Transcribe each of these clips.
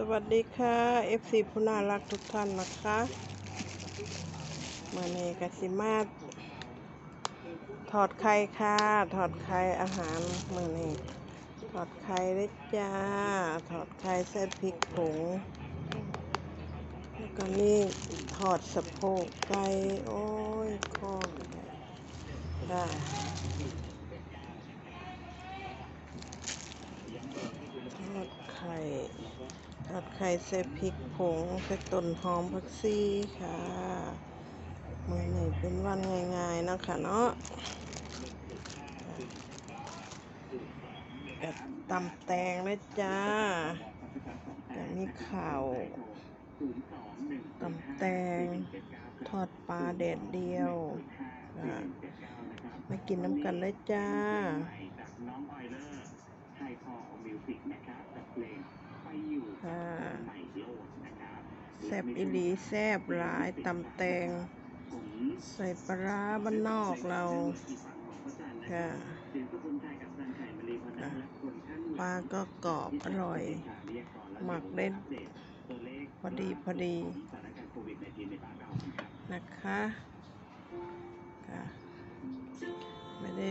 สวัสดีค่ะ FC ผู้น่ารักทุกท่านนะคะเมื่อนี้กสิมาถอดไข่ค่ะ ถอดไข่อาหารเมื่อนี้ถอดไข่เลยจ้า ถอดไข่ใส่พริกผงแล้วก็นี่ถอดสะโพกไก่โอ้ยข้อได้ ทอดไข่ทอด ไข่ใส่พริกผงใส่ต้นหอมผักชีค่ะมื่อนี้เป็นวันง่ายๆนะคะเนาะกับตำแตงเลยจ้าจะมีข่าวตำแตงทอดปลาแดดเดียวมากินน้ำกันเลยจ้า น้องออยเลอร์ไทยพอมิวสิกนะครับกับเพลงไปอยู่ ค่ะ ใหม่โลดนะครับ แซบอีหลีแซบหลายตำแตง ใส่ปลาร้าบ้านนอกเราค่ะปลาก็กรอบอร่อย หมักเล่นพอดีพอดีนะคะค่ะไม่ได้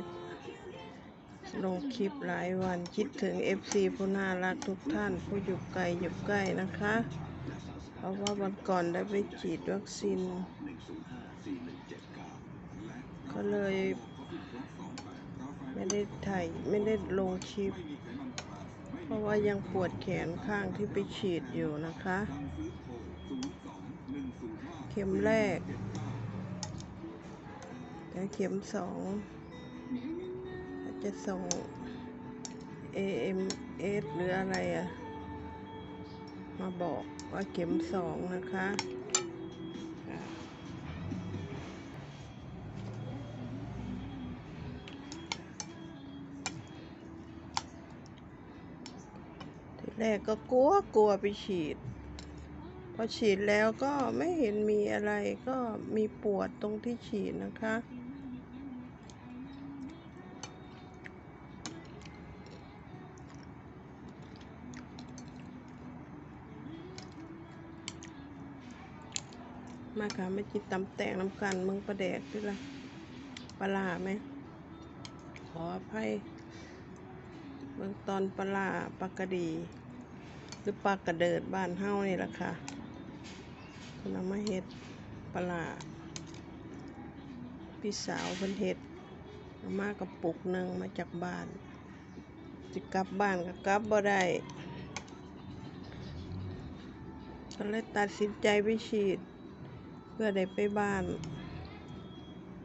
ลงคลิปหลายวันคิดถึง FC ผู้น่ารักทุกท่านผู้อยู่ไกลอยู่ใกล้นะคะ ราะว่าวันก่อนได้ไปฉีดวัคซีน ก็เลยไม่ได้ถ่ายไม่ได้ลงคลิป เพราะว่ายังปวดแขนข้างที่ไปฉีดอยู่นะคะ เข็มแรกแต่เข็มสองจจะส่ง AMS หรืออะไรอะมาบอก ว่าเข็มสองนะคะค่ะทีแรกก็กลัวกลัวไปฉีด พอฉีดแล้วก็ไม่เห็นมีอะไรก็มีปวดตรงที่ฉีดนะคะ มาค่ะไม่จิตตำแตงน้ำกันมึงประแดกด้วยละปลาร้าไหม ขออภัยเบื้องตอนปลาปลากระดี หรือปลากระเดิดบ้านเฮ้านี่แหละค่ะคุณเอามาเฮ็ดปลาพี่สาวเพิ่นเฮ็ดมากระปุกหนึ่งมาจากบ้านจะกลับบ้านก็กลับบ่ได้ก็เลยตัดสินใจไปฉีด เพื่อได้ไปบ้าน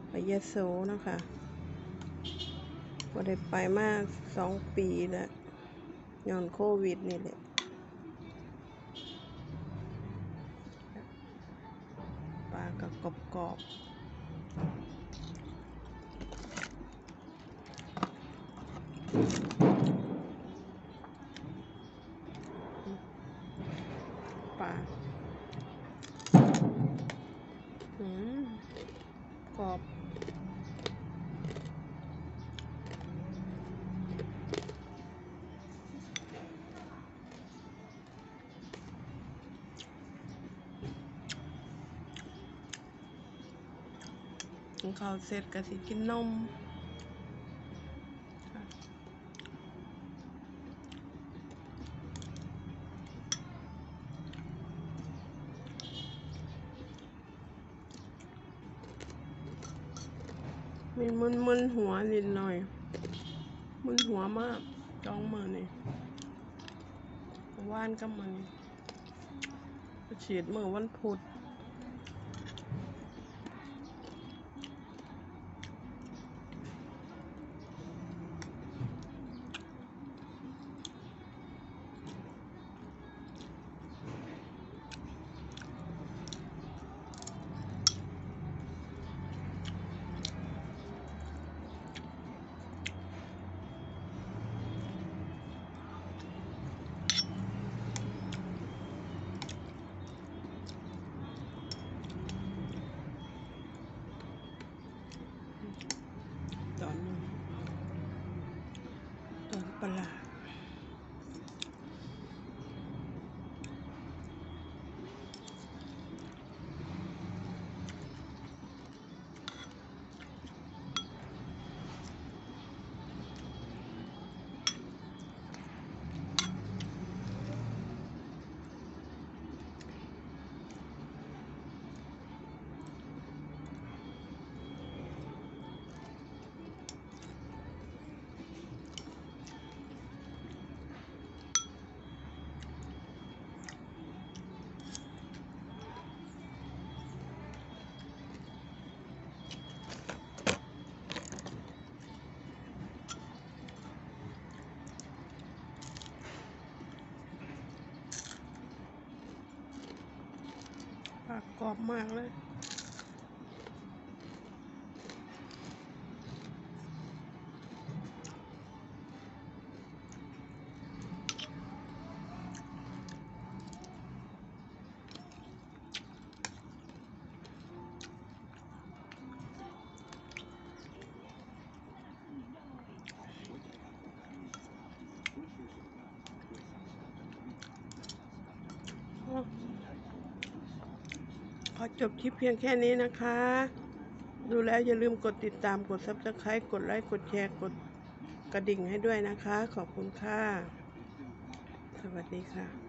ไปยะโสนะคะก็ได้ไปมาสองปีแล้วย้อนโควิดนี่แหละปลากระกรอบกรอบปลา กรอบกินข้าวเสร็จก็สิกินนม มีมึนมึนหัวนิดหน่อย มึนหัวมากจ้องมือนี่ว่านก็มันฉีดมือวันพุธ ano? Doon pala. กรอบมากเลย อจบคลิปเพียงแค่นี้นะคะ ดูแล้วอย่าลืมกดติดตามกด subscribe กดไลค์กดแชร์กดกระดิ่งให้ด้วยนะคะ ขอบคุณค่ะ สวัสดีค่ะ